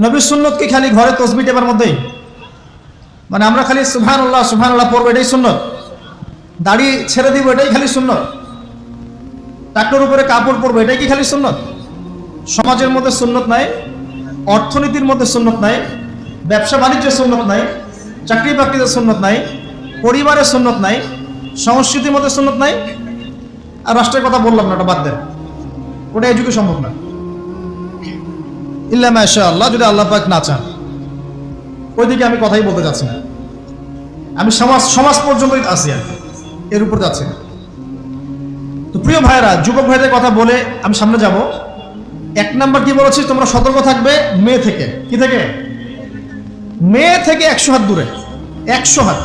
নবীর সুন্নত কি খালি ঘরে তসবি টেপার মধ্যেই? মানে আমরা খালি সুহান আল্লাহ সুহান আল্লাহ পড়ব, এটাই সুন্নত। দাড়ি ছেড়ে দিব, এটাই খালি সুন্নত। ট্রাক্টর উপরে কাপড় পরবো, এটাই কি খালি সুন্নত? সমাজের মধ্যে সুন্নত নাই, অর্থনীতির মধ্যে সুন্নত নাই, ব্যবসা বাণিজ্যের সুন্নত নাই, চাকরি বাকরিতে সুন্নত নাই পরিবারের সুন্নত নাই, সংস্কৃতির মধ্যে সুন্নত নাই। আর রাষ্ট্রের কথা বললাম না, ওটা বাদ দেন। ওটা এযুগে সম্ভব না। ইল্লা মাশা আল্লাহ যদি আল্লাহ পাক না চান। ওইদিকে আমি কথাই বলতে যাচ্ছি না। আমি সমাজ সমাজ পর্যন্তই আছি আর। এর উপর যাচ্ছি না। তো প্রিয় ভাইরা যুবক ভাইদের কথা বলে আমি সামনে যাব। এক নাম্বার কি বলেছি? তোমরা সতর্ক থাকবে মেয়ে থেকে। কি থেকে? মেয়ে থেকে একশো হাত দূরে। একশো হাত।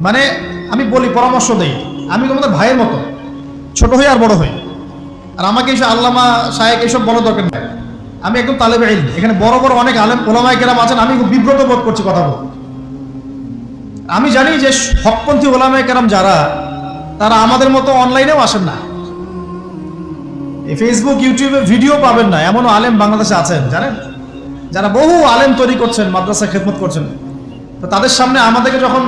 মানে আমি বলি, পরামর্শ দেই। আমি তোমাদের ভাইয়ের মতো। ছোট হই আর বড় হই। আর আমাকে এইসব আল্লামা সাহেব এইসব বলার দরকার নেই। আমি একদম তালেবে ইলম। এখানে বড় বড় অনেক আলেম, ওলামায় কেরাম আছেন, আমি খুব বিব্রত বোধ করছি কথা বল আমি জানি যে হকপন্থী ওলামায় কেরাম যারা, তারা আমাদের মতো অনলাইনেও আসেন না। ফেসবুক ইউটিউবে ভিডিও পাবেন না, এমনও আলেম বাংলাদেশে আছেন, জানেন? যারা বহু আলেম তৈরি করছেন মাদ্রাসা খেদমত করছেন। তো তাদের সামনে আমাদেরকে যখন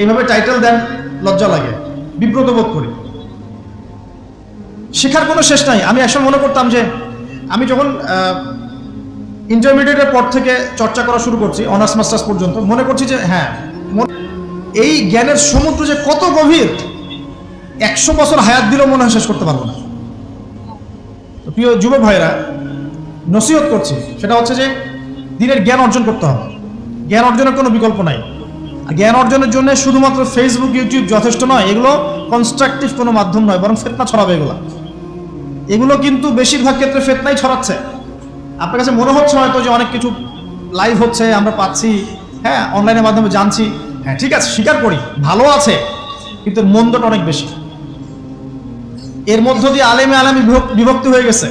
এইভাবে টাইটেল দেন, লজ্জা লাগে, বিব্রত বোধ করি। শেখার কোনো শেষ নাই। আমি একসময় মনে করতাম যে আমি যখন ইন্টারমিডিয়েটের পর থেকে চর্চা করা শুরু করছি অনার্স মাস্টার্স পর্যন্ত, মনে করছি যে হ্যাঁ এই জ্ঞানের সমুদ্র যে কত গভীর, একশো বছর হায়াত দিলেও মনে হয় শেষ করতে পারব না। তো প্রিয় যুবক ভাইরা নসিহত করছি, সেটা হচ্ছে যে দিনের জ্ঞান অর্জন করতে হবে। জ্ঞান অর্জনের কোনো বিকল্প নাই। আর জ্ঞান অর্জনের জন্য শুধুমাত্র ফেসবুক ইউটিউব যথেষ্ট নয়, এগুলো কনস্ট্রাকটিভ কোনো মাধ্যম নয়, বরং ফেতনা ছড়াবে এগুলো। এগুলো কিন্তু বেশিরভাগ ক্ষেত্রে ফেতনাই ছড়াচ্ছে। আপনার কাছে মনে হচ্ছে হয়তো যে অনেক কিছু লাইভ হচ্ছে, আমরা পাচ্ছি হ্যাঁ অনলাইনের মাধ্যমে জানছি। হ্যাঁ ঠিক আছে, স্বীকার করি, ভালো আছে, কিন্তু মন্দটা অনেক বেশি। এর মধ্য দিয়ে আলেমে আলেমি বিভক- বিভক্তি হয়ে গেছে।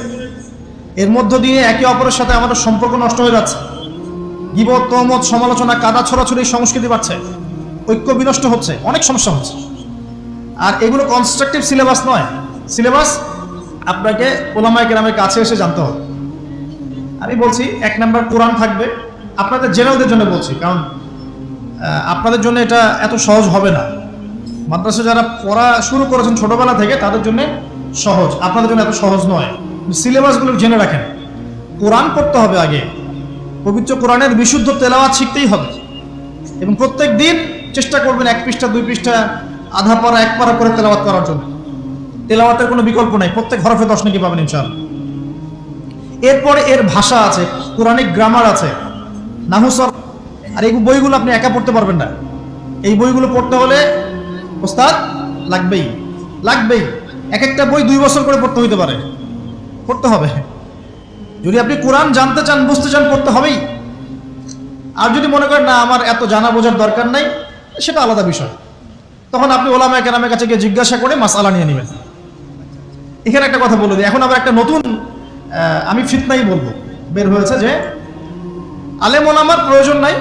এর মধ্য দিয়ে একে অপরের সাথে আমাদের সম্পর্ক নষ্ট হয়ে যাচ্ছে। গিবত তহমত সমালোচনা, কাদা, ছড়াছড়ি, সংস্কৃতি বাড়ছে। ঐক্য বিনষ্ট হচ্ছে, অনেক সমস্যা হচ্ছে। আর এগুলো কনস্ট্রাকটিভ সিলেবাস নয়। সিলেবাস আপনাকে ওলামায় গ্রামের কাছে এসে জানতে হবে। আমি বলছি, এক নাম্বার কোরআন থাকবে। আপনাদের জেনারেলদের জন্য বলছি, কারণ আপনাদের জন্য এটা এত সহজ হবে না। মাদ্রাসা যারা পড়া শুরু করেছেন ছোটবেলা থেকে, তাদের জন্য সহজ। আপনাদের জন্য এত সহজ নয়। সিলেবাসগুলো জেনে রাখেন। কোরআন পড়তে হবে আগে। পবিত্র কোরআনের বিশুদ্ধ তেলাওয়াত শিখতেই হবে। এবং প্রত্যেক দিন চেষ্টা করবেন এক পৃষ্ঠা, দুই পৃষ্ঠা, আধা পারা, এক পারা করে তেলাওয়াত করার জন্য। তেলাওয়াতের কোনো বিকল্প নাই, প্রত্যেক হরফে দশ নাকি পাবেন ইনশাআল্লাহ। এরপরে এর ভাষা আছে কোরআনিক গ্রামার আছে, নাহুসর, আর এই বইগুলো আপনি একা পড়তে পারবেন না। এই বইগুলো পড়তে হলে ওস্তাদ লাগবেই লাগবেই। এক একটা বই দুই বছর করে পড়তে হইতে পারে, পড়তে হবে। যদি আপনি কোরআন জানতে চান, বুঝতে চান, পড়তে হবেই। আর যদি মনে করেন, না, আমার এত জানা বোঝার দরকার নাই সেটা আলাদা বিষয়। তখন আপনি ওলামা কেরামের কাছে গিয়ে জিজ্ঞাসা করে মাসালা নিয়ে নেবেন। এখানে একটা কথা বলে দিই। এখন আবার একটা নতুন আমি ফিতনাই বলব। বের হয়েছে যে আলেম ওলামার প্রয়োজন নাই,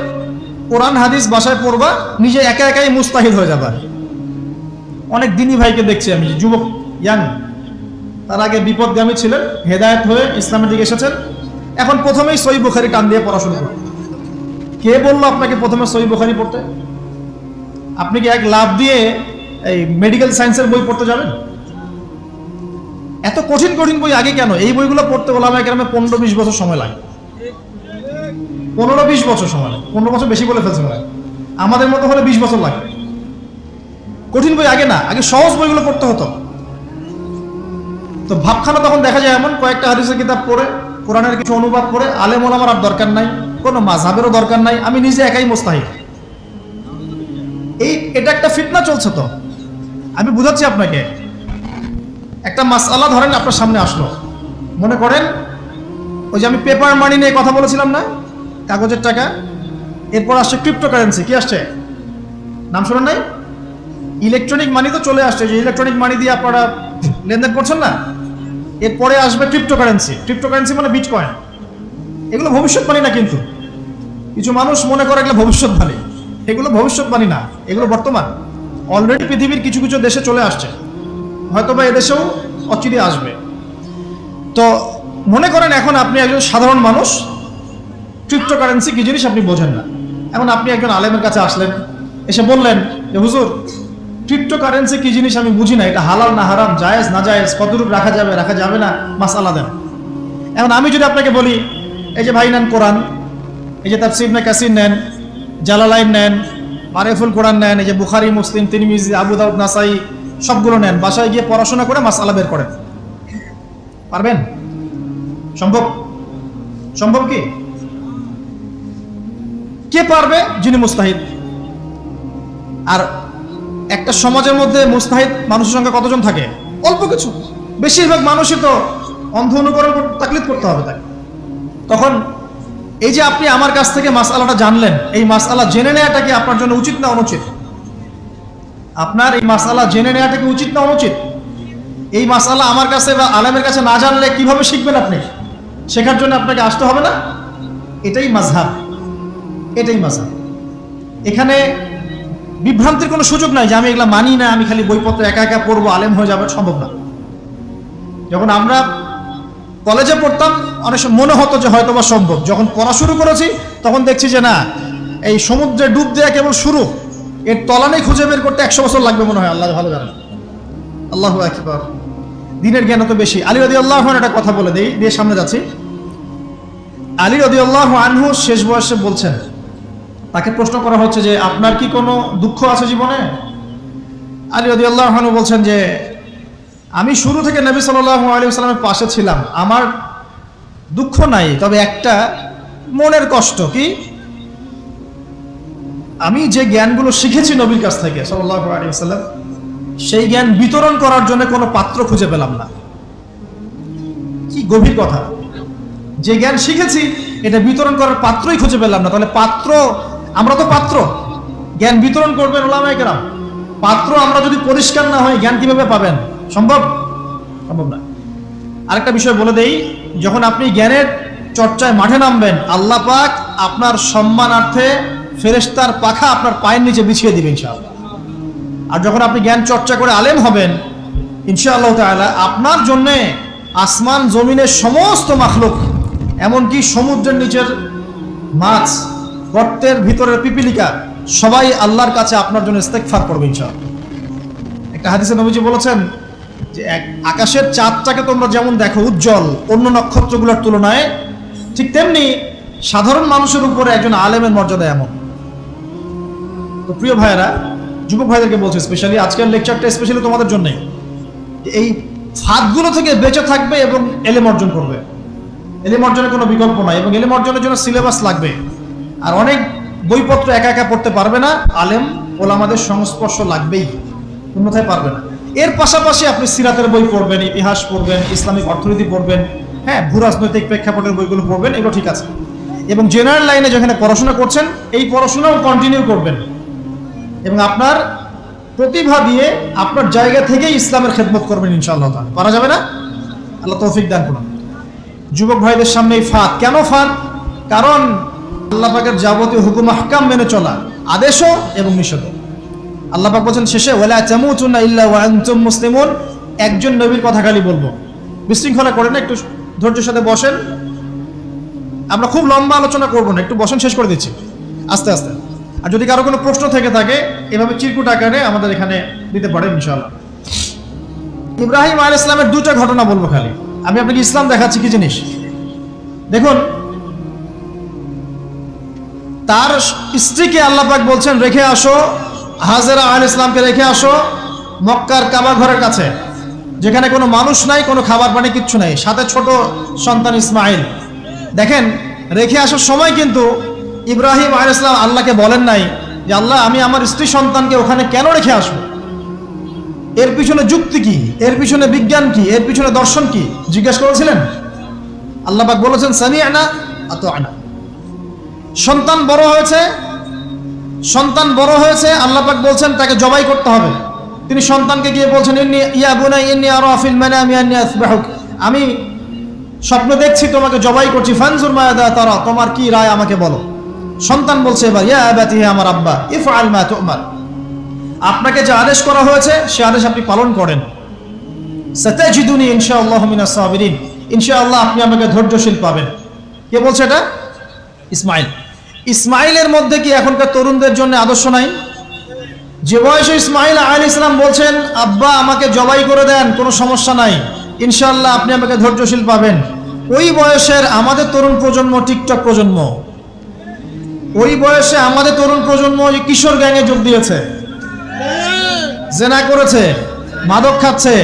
কোরআন হাদিস বাসায় পড়বা, নিজে একা একাই মুস্তাহিদ হয়ে যাবা। অনেক দিনই ভাইকে দেখছি আমি যুবক, ইয়াং। তার আগে বিপদগামী ছিলেন, হেদায়েত হয়ে ইসলামের দিকে এসেছেন। এখন প্রথমেই সই বুখারি টান দিয়ে পড়াশোনা করতে কে বলল আপনাকে প্রথমে সই বুখারি পড়তে? আপনি কি এক লাভ দিয়ে এই মেডিকেল সায়েন্সের বই পড়তে যাবেন? এত কঠিন কঠিন বই আগে কেন? এই বইগুলো পড়তে ওলামা গ্রামে পনেরো, বিশ বছর সময় লাগে। পনেরো, বিশ বছর সময় লাগে। পনেরো বছর বেশি বলে ফেলছে মনে আমাদের মতো হলে বিশ বছর লাগে। কঠিন বই আগে না, আগে সহজ বইগুলো পড়তে হতো। তো ভাবখানা তখন দেখা যায় এমন, কয়েকটা হাদিসের কিতাব পড়ে, কোরআনের কিছু অনুবাদ পড়ে, আলেম ওলামার আর দরকার নাই, কোনো মাঝহাবেরও দরকার নাই, আমি নিজে একাই মোস্তাহিদ। এই, এটা একটা ফিতনা চলছে তো। আমি বুঝাচ্ছি আপনাকে একটা মাস মাসালা ধরেন আপনার সামনে আসলো। মনে করেন, ওই যে আমি পেপার মানি নিয়ে কথা বলেছিলাম না? কাগজের টাকা। এরপর আসছে ক্রিপ্টোকারেন্সি কি আসছে? নাম শোনেন নাই? ইলেকট্রনিক মানি তো চলে আসছে, যে ইলেকট্রনিক মানি দিয়ে আপনারা লেনদেন করছেন না? এরপরে আসবে ক্রিপ্টোকারেন্সি ক্রিপ্টোকারেন্সি মানে বিটকয়েন এগুলো ভবিষ্যৎবাণী না কিন্তু। কিছু মানুষ মনে করে এগুলো ভবিষ্যৎবাণী এগুলো ভবিষ্যৎবাণী না, এগুলো বর্তমান। অলরেডি পৃথিবীর কিছু কিছু দেশে চলে আসছে। হয়তো বা এদেশেও অচিরে আসবে। তো মনে করেন এখন আপনি একজন সাধারণ মানুষ ক্রিপ্টোকারেন্সি কি জিনিস আপনি বোঝেন না। এখন আপনি একজন আলেমের কাছে আসলেন, এসে বললেন যে, হুজুর ক্রিপ্টোকারেন্সি কি জিনিস আমি বুঝি না, এটা হালাল না হারাম, জায়েজ না জায়েজ, কতটুকু রাখা যাবে রাখা যাবে না মাস আলাদা এখন আমি যদি আপনাকে বলি, এই যে ভাই নেন কোরআন, এই যে তাফসির না কাসির নেন, জালালাইন নেন, মারেফুল কোরআন নেন, এই যে বুখারি, মুসলিম, তিরমিজি, আবু দাউদ, নাসাই সবগুলো নেন, বাসায় গিয়ে পড়াশোনা করে মাসালা বের করেন। পারবেন? সম্ভব? সম্ভব কি? কে পারবে? যিনি মুস্তাহিদ। আর একটা সমাজের মধ্যে মুস্তাহিদ মানুষের সংখ্যা কতজন থাকে? অল্প কিছু। বেশিরভাগ মানুষই তো অন্ধ অনুকরণ কর- তাকলিদ করতে হবে তাকে। তখন এই যে আপনি আমার কাছ থেকে মাসআলাটা জানলেন, এই মাসআলা জেনে নেওয়াটা কি আপনার জন্য উচিত না অনুচিত? আপনার এই মাসআলা জেনে নেওয়াটা কি উচিত না অনুচিত? এই মাসআলা আমার কাছে বা আলেমের কাছে না জানলে কীভাবে শিখবেন আপনি? শেখার জন্য আপনাকে আসতে হবে না? এটাই মাঝহাব। এটাই মাঝহাব। এখানে বিভ্রান্তির কোনো সুযোগ নাই যে আমি এগুলো মানি না, আমি খালি বইপত্র একা একা পড়ব, আলেম হয়ে যাবে, সম্ভব না। যখন আমরা কলেজে পড়তাম, অনেক সময় মনে হতো যে হয়তো বা সম্ভব। যখন পড়া শুরু করেছি, তখন দেখছি যে না, এই সমুদ্রে ডুব দেওয়া কেবল শুরু। এর তলানে খুঁজে বের করতে একশো বছর লাগবে মনে হয়, আল্লাহ ভালো জানেন আল্লাহ একবার দিনের জ্ঞান তো বেশি। আলী রদি আল্লাহ একটা কথা বলে দিই, দিয়ে সামনে যাচ্ছি। আলী রদি আল্লাহ আনহু শেষ বয়সে বলছেন, তাকে প্রশ্ন করা হচ্ছে যে, আপনার কি কোনো দুঃখ আছে জীবনে? আলী রদি আল্লাহ আনহু বলছেন যে, আমি শুরু থেকে নবী সাল্লাহ আলী সাল্লামের পাশে ছিলাম। আমার দুঃখ নাই, তবে একটা মনের কষ্ট। কি? আমি যে জ্ঞানগুলো শিখেছি নবীর কাছ থেকে সাল্লাহ আলী সাল্লাম সেই জ্ঞান বিতরণ করার জন্য কোনো পাত্র খুঁজে পেলাম না। কি গভীর কথা। যে জ্ঞান শিখেছি, এটা বিতরণ করার পাত্রই খুঁজে পেলাম না। তাহলে পাত্র, আমরা তো পাত্র। জ্ঞান বিতরণ করবেন ওলামায় কেরাম। পাত্র আমরা যদি পরিষ্কার না হয়, জ্ঞান কীভাবে পাবেন? সম্ভব? সম্ভব না। আরেকটা বিষয় বলে দেই, যখন আপনি জ্ঞানের চর্চায় মাঠে নামবেন, আল্লাহ পাক আপনার সম্মানার্থে ফেরেশতার পাখা আপনার পায়ের নিচে বিছিয়ে দিবেন ইনশাআল্লাহ। আর যখন আপনি জ্ঞান চর্চা করে আলেম হবেন, ইনশাআল্লাহ তাআলা আপনার জন্যে আসমান, জমিনের সমস্ত মাখলুক, এমনকি সমুদ্রের নিচের মাছ, গর্তের ভিতরের পিপিলিকা, সবাই আল্লাহর কাছে আপনার জন্য ইস্তেকফার করবে ইনশাআল্লাহ। একটা হাদিসে নবীজি বলেছেন যে এক আকাশের চাঁদটাকে তোমরা যেমন দেখো উজ্জ্বল, অন্য নক্ষত্রগুলোর তুলনায় ঠিক তেমনি সাধারণ মানুষের উপরে একজন আলেমের মর্যাদা এমন। তো প্রিয় ভাইয়েরা, যুবক ভাইদেরকে বলছে স্পেশালি আজকের লেকচারটা স্পেশালি তোমাদের জন্যই। এই ফাঁদগুলো থেকে বেঁচে থাকবে এবং এলেম অর্জন করবে। এলেম অর্জনের কোনো বিকল্প নাই এবং এলেম অর্জনের জন্য সিলেবাস লাগবে। আর অনেক বইপত্র একা একা পড়তে পারবে না, আলেম, ওলামাদের সংস্পর্শ লাগবেই অন্যথায় পারবে না। এর পাশাপাশি আপনি সিরাতের বই পড়বেন, ইতিহাস পড়বেন, ইসলামিক অর্থনীতি পড়বেন হ্যাঁ ভূ রাজনৈতিক প্রেক্ষাপটের বইগুলো পড়বেন, এগুলো ঠিক আছে। এবং জেনারেল লাইনে যেখানে পড়াশোনা করছেন, এই পড়াশোনাও কন্টিনিউ করবেন। এবং আপনার প্রতিভা দিয়ে আপনার জায়গা থেকেই ইসলামের খেদমত করবেন ইনশাআল্লাহ তাআলা। পারা যাবে না? আল্লাহ তৌফিক দান করুন। যুবক ভাইদের সামনে এই ফাঁদ। কেন ফাঁদ? কারণ আল্লাহ পাকের যাবতীয় হুকুম আহকাম মেনে চলা আদেশও এবং নিষেধ আল্লাহ পাক বলছেন শেষে, ওয়ালা তামুতুনা ইল্লা মুসলিমুন। একজন নবীর কথা খালি বলব। বিশৃঙ্খলা করেন একটু ধৈর্যের সাথে বসেন। আমরা খুব লম্বা আলোচনা করব না, একটু বসেন, শেষ করে দিচ্ছি। আস্তে আস্তে। আর যদি কারও কোনো প্রশ্ন থেকে থাকে, এভাবে চিরকুট আকারে আমাদের এখানে দিতে পারেন ইনশাআল্লাহ। ইব্রাহিম আল ইসলামের দুটা ঘটনা বলব খালি। আমি আপনাকে ইসলাম দেখাচ্ছি কি জিনিস? দেখুন, তার স্ত্রীকে আল্লাহ পাক বলছেন, রেখে আসো, হাজেরা আল ইসলামকে রেখে আসো, মক্কার কাবা ঘরের কাছে, যেখানে কোনো মানুষ নাই, কোনো খাবার পানি কিচ্ছু নাই। সাথে ছোট সন্তান ইসমাইল। দেখেন, রেখে আসার সময় কিন্তু ইব্রাহিম আল ইসলাম আল্লাহকে বলেন নাই যে, আল্লাহ, আমি আমার স্ত্রী সন্তানকে ওখানে কেন রেখে আসব? এর পিছনে যুক্তি কি? এর পিছনে বিজ্ঞান কি? এর পিছনে দর্শন কি? জিজ্ঞেস করেছিলেন। আল্লাহবাক বলেছেন সানি আনা আত আনা সন্তান বড় হয়েছে, সন্তান বড় হয়েছে, আল্লাহ পাক বলছেন, তাকে জবাই করতে হবে। তিনি সন্তানকে গিয়ে বলছেন ইয়া বুনাই, ইন্নি আরা ফিল মানামি আন্নি আসবাহুক। আমি স্বপ্ন দেখছি, তোমাকে জবাই করছি, ফানজুর মায়াদা তারা, তোমার কি রায় আমাকে বলো? সন্তান বলছে এবার, ইয়া আবাতি আমার আব্বা, ইফআল মা তুমার। আপনাকে যে আদেশ করা হয়েছে, সে আদেশ আপনি পালন করেন। সাতাজিদুনি ইনশাআল্লাহ মিনাস সাবিরিন। ইনশাআল্লাহ আপনি আমাকে ধৈর্যশীল পাবেন। কে বলছে এটা? ইসমাইল। ইসমাইলের মধ্যে কি এখনকার তরুণদের জন্য আদর্শ নাই? যে বয়সে ইসমাইল আলী ইসলাম বলছেন, আব্বা, আমাকে জবাই করে দেন, কোনো সমস্যা নাই। ইনশাআল্লাহ আপনি আমাকে ধৈর্যশীল পাবেন। ওই বয়সের আমাদের তরুণ প্রজন্ম, টিকটক প্রজন্ম ওই বয়সে আমাদের তরুণ প্রজন্ম ওই কিশোর গ্যাংয়ে যোগ দিয়েছে। জেনা করেছে, মাদক খাচ্ছে,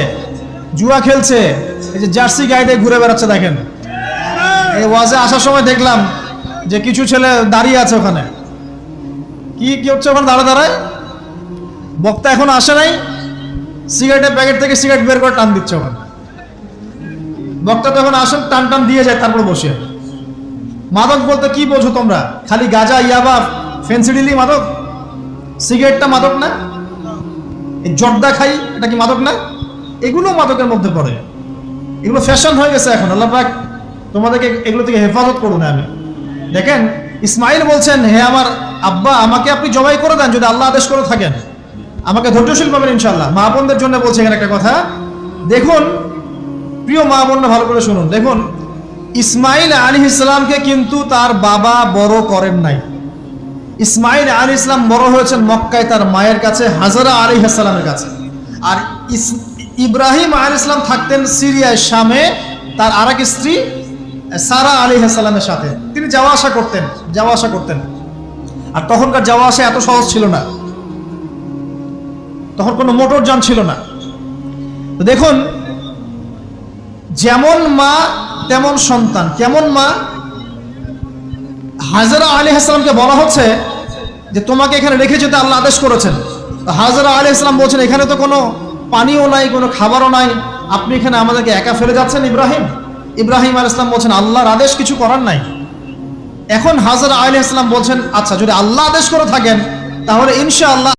জুয়া খেলছে, এই যে জার্সি গাইডে ঘুরে বেড়াচ্ছে দেখেন। এই ওয়াজে আসার সময় দেখলাম যে কিছু ছেলে দাঁড়িয়ে আছে ওখানে। কি কি হচ্ছে ওখানে দাঁড়া দাঁড়ায়? বক্তা এখন আসে নাই, সিগারেটের প্যাকেট থেকে সিগারেট বের করে টান দিচ্ছে ওখানে। বক্তা তখন আসেন টান টান দিয়ে যায়, তারপর বসে। মাদক বলতে কি বোঝো তোমরা? খালি গাজা ইয়াবা ফেন্সিডিলি মাদক? সিগারেটটা মাদক না? এই জর্দা খাই, এটা কি মাদক না? এগুলো মাদকের মধ্যে পড়ে। এগুলো ফ্যাশন হয়ে গেছে এখন, আল্লাহ পাক তোমাদেরকে এগুলো থেকে হেফাজত করুন আমি। দেখেন, ইসমাইল বলছেন, হে আমার আব্বা, আমাকে আপনি জবাই করে দেন যদি আল্লাহ আদেশ করে থাকেন। আমাকে ধৈর্যশীল পাবেন ইনশাল্লাহ মা বোনদের জন্য বলছে এখানে একটা কথা। দেখুন, প্রিয় মা বোনরা ভালো করে শুনুন। দেখুন ইসমাইল আলী ইসলামকে কিন্তু তার বাবা বড় করেন নাই। ইসমাইল আলী ইসলাম বড় হয়েছেন মক্কায় তার মায়ের কাছে, হাজারা আলী ইসলামের কাছে। আর ইব্রাহিম আলী ইসলাম থাকতেন সিরিয়ায় শামে, তার আর এক স্ত্রী সারা আলী ইসলামের সাথে। তিনি যাওয়া আসা করতেন, যাওয়া আসা করতেন। আর তখনকার যাওয়া আসা এত সহজ ছিল না। তখন কোনো মোটর যান ছিল না। দেখুন, যেমন মা তেমন সন্তান, কেমন মা? হাজারা আলী হাসলামকে বলা হচ্ছে যে, তোমাকে এখানে রেখে যেতে আল্লাহ আদেশ করেছেন। হাজারা আলী ইসলাম বলছেন, এখানে তো কোনো পানিও নাই, কোনো খাবারও নাই। আপনি এখানে আমাদেরকে একা ফেলে যাচ্ছেন, ইব্রাহিম? ইব্রাহিম আল ইসলাম বলছেন, আল্লাহর আদেশ কিছু করার নাই। এখন হাজারা আলী ইসলাম বলছেন আচ্ছা যদি আল্লাহ আদেশ করে থাকেন, তাহলে ইনশা আল্লাহ